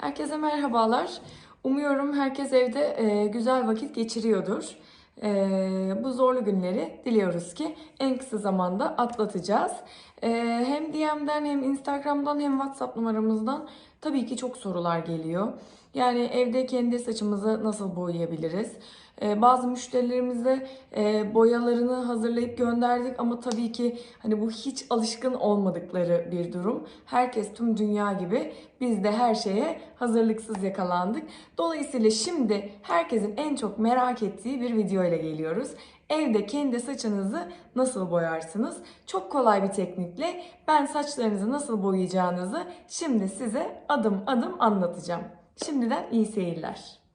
Herkese merhabalar. Umuyorum herkes evde e, güzel vakit geçiriyordur. E, bu zorlu günleri diliyoruz ki en kısa zamanda atlatacağız. E, hem DM'den hem Instagram'dan hem WhatsApp numaramızdan tabii ki çok sorular geliyor. Yani evde kendi saçımızı nasıl boyayabiliriz? E, bazı müşterilerimize e, boyalarını hazırlayıp gönderdik ama tabii ki hani bu hiç alışkın olmadıkları bir durum. Herkes tüm dünya gibi biz de her şeye hazırlıksız yakalandık. Dolayısıyla şimdi herkesin en çok merak ettiği bir video ile geliyoruz. Evde kendi saçınızı nasıl boyarsınız? Çok kolay bir teknikle ben saçlarınızı nasıl boyayacağınızı şimdi size adım adım anlatacağım. Şimdiden iyi seyirler.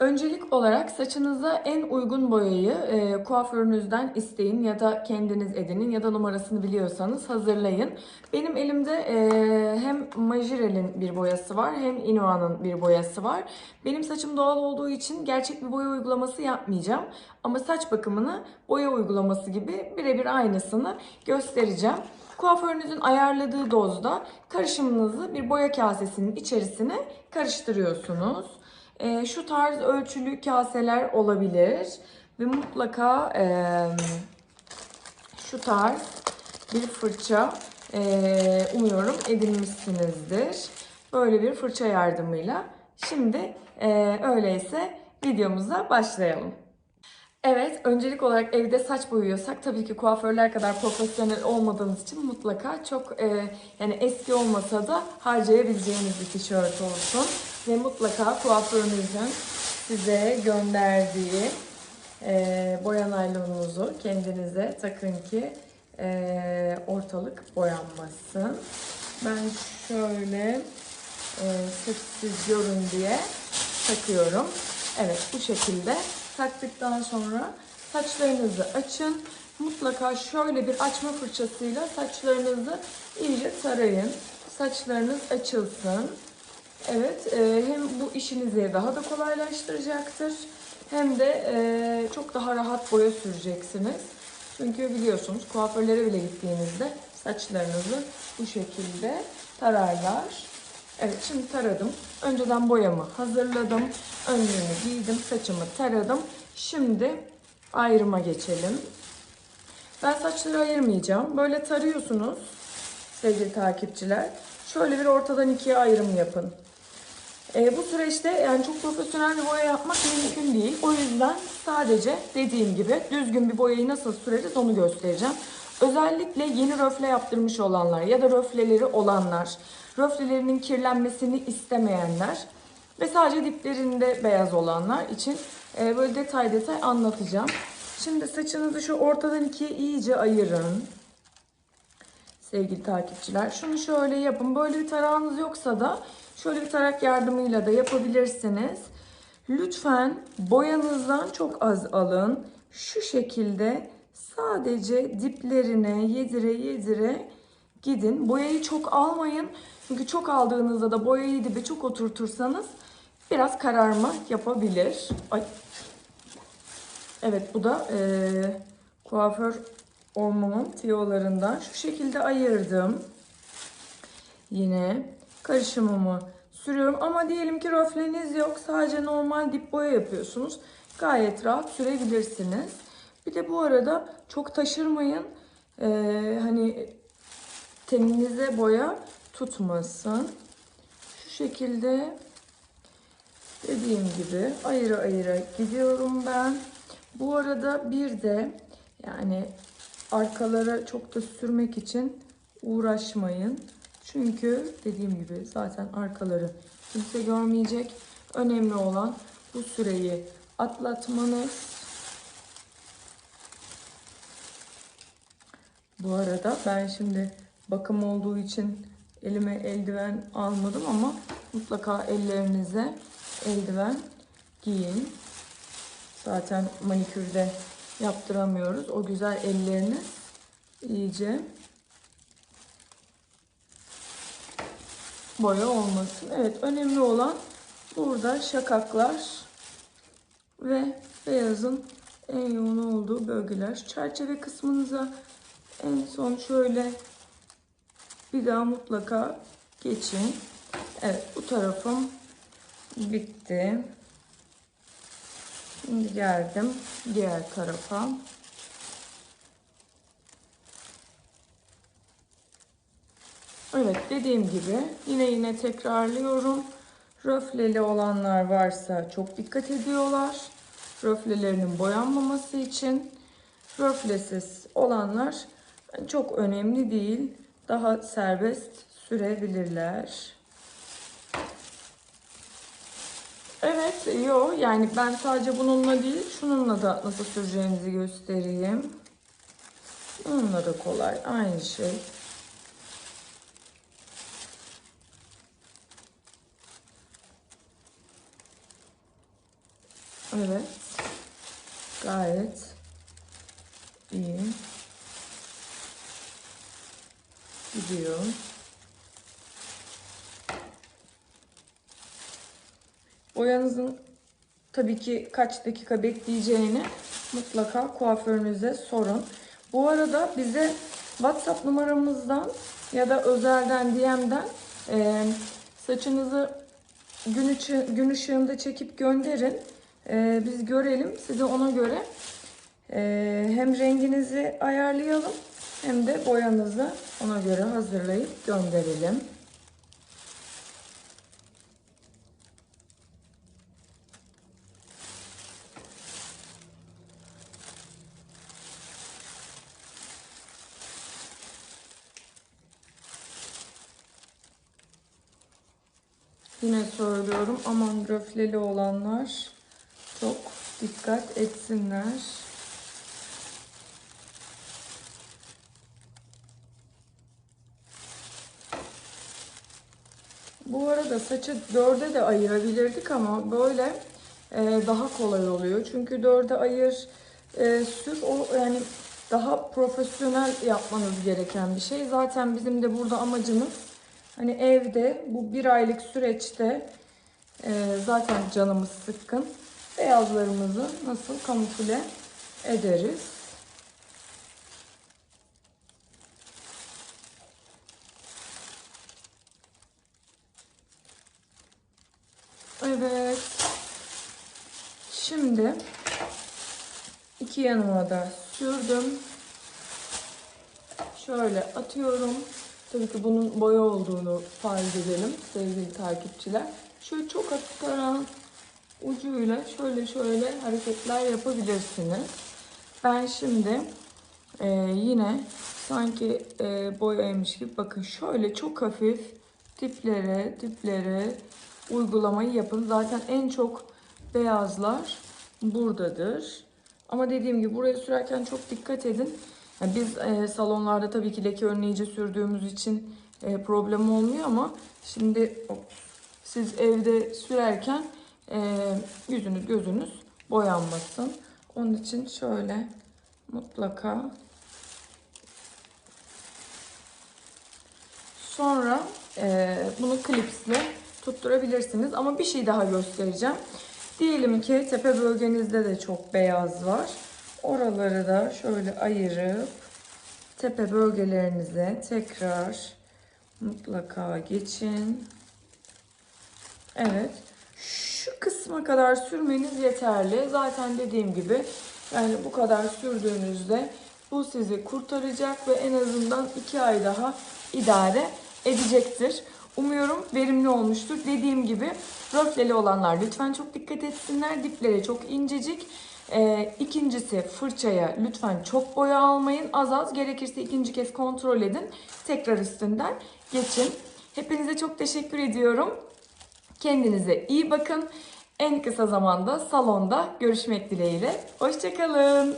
Öncelik olarak saçınıza en uygun boyayı e, kuaförünüzden isteyin ya da kendiniz edinin ya da numarasını biliyorsanız hazırlayın. Benim elimde e, hem Majirel'in bir boyası var hem Inua'nın bir boyası var. Benim saçım doğal olduğu için gerçek bir boya uygulaması yapmayacağım. Ama saç bakımını boya uygulaması gibi birebir aynısını göstereceğim. Kuaförünüzün ayarladığı dozda karışımınızı bir boya kasesinin içerisine karıştırıyorsunuz. E, şu tarz ölçülü kaseler olabilir ve mutlaka e, şu tarz bir fırça e, umuyorum edinmişsinizdir. Böyle bir fırça yardımıyla. Şimdi e, öyleyse videomuza başlayalım. Evet, öncelik olarak evde saç boyuyorsak tabii ki kuaförler kadar profesyonel olmadığımız için mutlaka çok e, yani eski olmasa da harcayabileceğiniz bir tişört olsun. Ve mutlaka kuaförünüzün size gönderdiği e, boya naylonunuzu kendinize takın ki e, ortalık boyanmasın. Ben şöyle e, sessiz görün diye takıyorum. Evet bu şekilde taktıktan sonra saçlarınızı açın. Mutlaka şöyle bir açma fırçasıyla saçlarınızı iyice tarayın. Saçlarınız açılsın. Evet, e, hem bu işinizi daha da kolaylaştıracaktır. Hem de e, çok daha rahat boya süreceksiniz. Çünkü biliyorsunuz kuaförlere bile gittiğinizde saçlarınızı bu şekilde tararlar. Evet şimdi taradım. Önceden boyamı hazırladım. Önlüğümü giydim. Saçımı taradım. Şimdi ayrıma geçelim. Ben saçları ayırmayacağım. Böyle tarıyorsunuz sevgili takipçiler. Şöyle bir ortadan ikiye ayrım yapın. E, bu süreçte yani çok profesyonel bir boya yapmak mümkün değil. O yüzden sadece dediğim gibi düzgün bir boyayı nasıl süreriz onu göstereceğim. Özellikle yeni röfle yaptırmış olanlar ya da röfleleri olanlar, röflelerinin kirlenmesini istemeyenler ve sadece diplerinde beyaz olanlar için e, böyle detay detay anlatacağım. Şimdi saçınızı şu ortadan ikiye iyice ayırın. Sevgili takipçiler. Şunu şöyle yapın. Böyle bir tarağınız yoksa da şöyle bir tarak yardımıyla da yapabilirsiniz. Lütfen boyanızdan çok az alın. Şu şekilde sadece diplerine yedire yedire gidin. Boyayı çok almayın. Çünkü çok aldığınızda da boyayı dibe çok oturtursanız biraz kararma yapabilir. Ay. Evet bu da e, kuaför olmamın tiyolarından. Şu şekilde ayırdım. Yine karışımımı sürüyorum. Ama diyelim ki röfleniz yok. Sadece normal dip boya yapıyorsunuz. Gayet rahat sürebilirsiniz. Bir de bu arada çok taşırmayın. Ee, hani teninize boya tutmasın. Şu şekilde dediğim gibi ayıra ayıra gidiyorum ben. Bu arada bir de yani arkalara çok da sürmek için uğraşmayın. Çünkü dediğim gibi zaten arkaları kimse görmeyecek. Önemli olan bu süreyi atlatmanız. Bu arada ben şimdi bakım olduğu için elime eldiven almadım ama mutlaka ellerinize eldiven giyin. Zaten manikürde yaptıramıyoruz. O güzel ellerini iyice boya olmasın. Evet önemli olan burada şakaklar ve beyazın en yoğun olduğu bölgeler. Çerçeve kısmınıza en son şöyle bir daha mutlaka geçin. Evet bu tarafım bitti. Şimdi geldim diğer tarafa. Evet dediğim gibi yine yine tekrarlıyorum. Röfleli olanlar varsa çok dikkat ediyorlar. Röflelerinin boyanmaması için. Röflesiz olanlar çok önemli değil. Daha serbest sürebilirler. Evet, yo yani ben sadece bununla değil, şununla da nasıl süreceğinizi göstereyim. Bununla da kolay, aynı şey. Evet. Gayet iyi. Gidiyor. Boyanızın tabii ki kaç dakika bekleyeceğini mutlaka kuaförünüze sorun. Bu arada bize WhatsApp numaramızdan ya da özelden DM'den e, saçınızı gün, ışı, gün ışığında çekip gönderin. E, biz görelim. Size ona göre e, hem renginizi ayarlayalım hem de boyanızı ona göre hazırlayıp gönderelim. Yine söylüyorum aman röfleli olanlar çok dikkat etsinler. Bu arada saçı dörde de ayırabilirdik ama böyle e, daha kolay oluyor. Çünkü dörde ayır e, sür o yani daha profesyonel yapmanız gereken bir şey. Zaten bizim de burada amacımız hani evde bu bir aylık süreçte e, zaten canımız sıkkın. Beyazlarımızı nasıl kamufle ederiz. Evet. Şimdi iki yanıma da sürdüm. Şöyle atıyorum. Ki bunun boya olduğunu farz edelim sevgili takipçiler. Şöyle çok hafif tarağın ucuyla şöyle şöyle hareketler yapabilirsiniz. Ben şimdi e, yine sanki e, boyaymış gibi bakın şöyle çok hafif diplere diplere uygulamayı yapın. Zaten en çok beyazlar buradadır. Ama dediğim gibi buraya sürerken çok dikkat edin. Yani biz e, salonlarda tabii ki leke önleyici sürdüğümüz için e, problem olmuyor ama şimdi siz evde sürerken e, yüzünüz gözünüz boyanmasın. Onun için şöyle mutlaka sonra e, bunu klipsle tutturabilirsiniz. Ama bir şey daha göstereceğim. Diyelim ki tepe bölgenizde de çok beyaz var. Oraları da şöyle ayırıp tepe bölgelerinize tekrar mutlaka geçin. Evet. Şu kısma kadar sürmeniz yeterli. Zaten dediğim gibi yani bu kadar sürdüğünüzde bu sizi kurtaracak ve en azından 2 ay daha idare edecektir. Umuyorum verimli olmuştur. Dediğim gibi röfleli olanlar lütfen çok dikkat etsinler. Dipleri çok incecik. Ee, ikincisi fırçaya lütfen çok boya almayın. Az az gerekirse ikinci kez kontrol edin. Tekrar üstünden geçin. Hepinize çok teşekkür ediyorum. Kendinize iyi bakın. En kısa zamanda salonda görüşmek dileğiyle. Hoşçakalın.